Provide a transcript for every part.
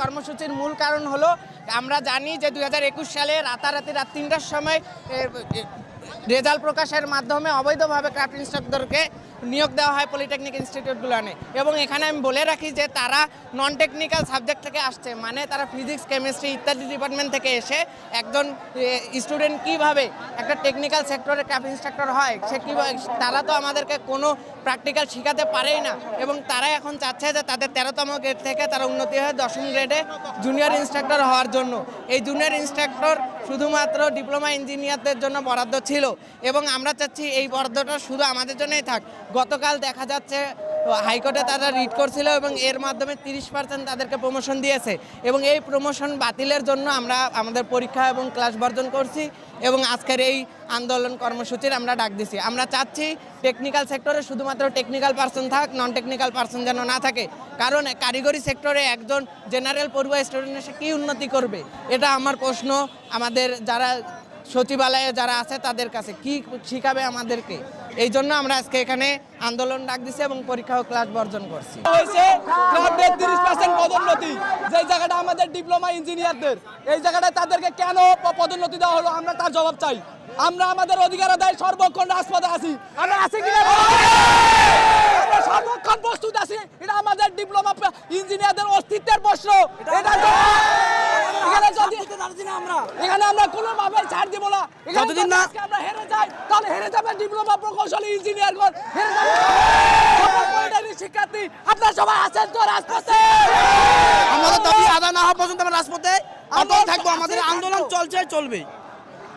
কর্মসূচির মূল কারণ হলো, আমরা জানি যে দুই হাজার একুশ সালে রাতারাতি রাত তিনটার সময় রেজাল্ট প্রকাশের মাধ্যমে অবৈধভাবে ক্রাফট ইনস্ট্রাক্টরকে নিয়োগ দেওয়া হয় পলিটেকনিক ইনস্টিটিউটগুলোনে এবং এখানে আমি বলে রাখি যে তারা নন টেকনিক্যাল সাবজেক্ট থেকে আসছে মানে তারা ফিজিক্স কেমিস্ট্রি ইত্যাদি ডিপার্টমেন্ট থেকে এসে একজন স্টুডেন্ট কীভাবে একটা টেকনিক্যাল সেক্টরে ক্রাফট ইনস্ট্রাক্টর হয়, সে কীভাবে, তারা তো আমাদেরকে কোনো প্র্যাকটিক্যাল শেখাতে পারেই না। এবং তারা এখন চাচ্ছে যে তাদের তেরোতম গ্রেড থেকে তারা উন্নতি হয় দশম গ্রেডে জুনিয়র ইনস্ট্রাক্টর হওয়ার জন্য। এই জুনিয়র ইনস্ট্রাক্টর শুধুমাত্র ডিপ্লোমা ইঞ্জিনিয়ারদের জন্য বরাদ্দ ছিল। এবং আমরা চাচ্ছি এই বরাদ্দটা শুধু আমাদের জন্যই থাক। গতকাল দেখা যাচ্ছে হাইকোর্টে তারা রিট করছিল এবং এর মাধ্যমে তিরিশ পার্সেন্ট তাদেরকে প্রমোশন দিয়েছে। এবং এই প্রমোশন বাতিলের জন্য আমরা আমাদের পরীক্ষা এবং ক্লাস বর্জন করছি এবং আজকের এই আন্দোলন কর্মসূচির আমরা ডাক দিছি। আমরা চাচ্ছি টেকনিক্যাল সেক্টরে শুধুমাত্র টেকনিক্যাল পার্সন থাক নন টেকনিক্যাল পার্সন যেন না থাকে। কারণ কারিগরি সেক্টরে একজন জেনারেল পড়ুয়া স্টুডেন্ট এসে কী উন্নতি করবে? এটা আমার প্রশ্ন আমাদের যারা সচিবালয়ে যারা আছে তাদের কাছে। কি শিখাবে আমাদেরকে? এই জন্য আমরা আজকে এখানে আন্দোলন ডাক দিছি এবং পরীক্ষা ও ক্লাস বর্জন করছি। হয়েছে ক্রাফটের তিরিশ পার্সেন্ট পদোন্নতি। যে জায়গাটা আমাদের ডিপ্লোমা ইঞ্জিনিয়ারদের এই জায়গাটায় তাদেরকে কেন পদোন্নতি দেওয়া হলো? আমরা তার জবাব চাই। আমরা আমাদের অধিকার আদায় সর্বক্ষণ রাজপথে আছি। আমরা আছি কিনা? সর্বক্ষণ প্রস্তুত আছি। এটা আমাদের ডিপ্লোমা ইঞ্জিনিয়ারদের অস্তিত্বের প্রশ্ন। এটা এখানে আমরা কোনোভাবে ছাড় দিব না। যতদিন না- আমরা হেরে যাই তাহলে হেরে যাবে ডিপ্লোমা প্রকৌশলী ইঞ্জিনিয়ার হেরে যাবে শিক্ষার্থী। আপনারা সবাই আছেন তো রাজপথে? আমাদের দাবি আদায় না হওয়া পর্যন্ত আমরা রাজপথে অটল থাকব। আমাদের আন্দোলন চলছে চলবে।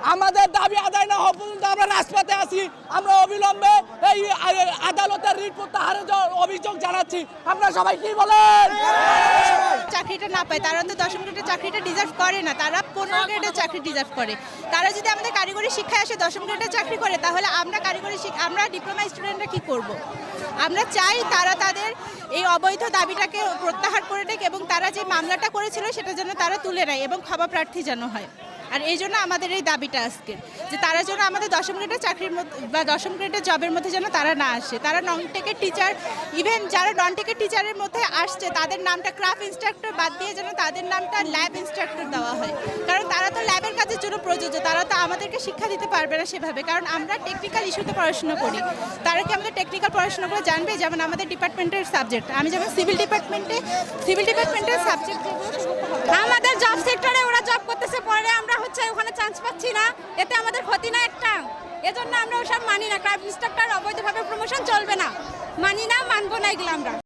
আমাদের দাবি আদায় না হওয়া পর্যন্ত আমরা রাজপথে আছি। আমরা অবিলম্বে এই আদালতের রিট প্রত্যাহারের অভিযোগ জানাচ্ছি। আপনারা সবাই কি বলেন? চাকরিটা না পায়, তারা তো দশম গ্রেডের চাকরিটা ডিজার্ভ করে না, তারা পনেরো গ্রেডের চাকরি ডিজার্ভ করে। তারা যদি আমাদের কারিগরি শিক্ষায় আসে দশম গ্রেডের চাকরি করে, তাহলে আমরা কারিগরি আমরা ডিপ্লোমা স্টুডেন্টরা কি করব। আমরা চাই তারা তাদের এই অবৈধ দাবিটাকে প্রত্যাহার করে দেখ এবং তারা যে মামলাটা করেছিল সেটা যেন তারা তুলে নেয় এবং ক্ষমা প্রার্থী যেন হয়। আর এই জন্য আমাদের এই দাবিটা আজকে, যে তারা যেন আমাদের দশম গ্রেডের চাকরির মধ্যে, বা দশম গ্রেডের জবের মধ্যে যেন তারা না আসে। তারা নন টেকের টিচার ইভেন যারা নন টেকের টিচারের মধ্যে আসছে, তাদের নামটা ক্রাফট ইনস্ট্রাক্টর বাদ দিয়ে যেন তাদের নামটা ল্যাব ইনস্ট্রাক্টর দেওয়া হয়। কারণ তারা তো ল্যাবের কাজের জন্য প্রযোজ্য, তারা তো আমাদেরকে শিক্ষা দিতে পারবে না সেভাবে। কারণ আমরা টেকনিক্যাল ইস্যুতে পড়াশোনা করি। তারা কি আমাদের টেকনিক্যাল পড়াশোনা করে জানবে? যেমন আমাদের ডিপার্টমেন্টের সাবজেক্ট আমি যেমন সিভিল ডিপার্টমেন্টে সিভিল ডিপার্টমেন্টের সাবজেক্ট আমাদের চান্স পাচ্ছি না। এতে আমাদের ক্ষতি না একটা। এজন্য আমরা ওসব মানি না। ক্রাইম ইন্সট্রাক্টর অবৈধভাবে প্রমোশন চলবে না। মানি না, মানবো না এগুলো আমরা।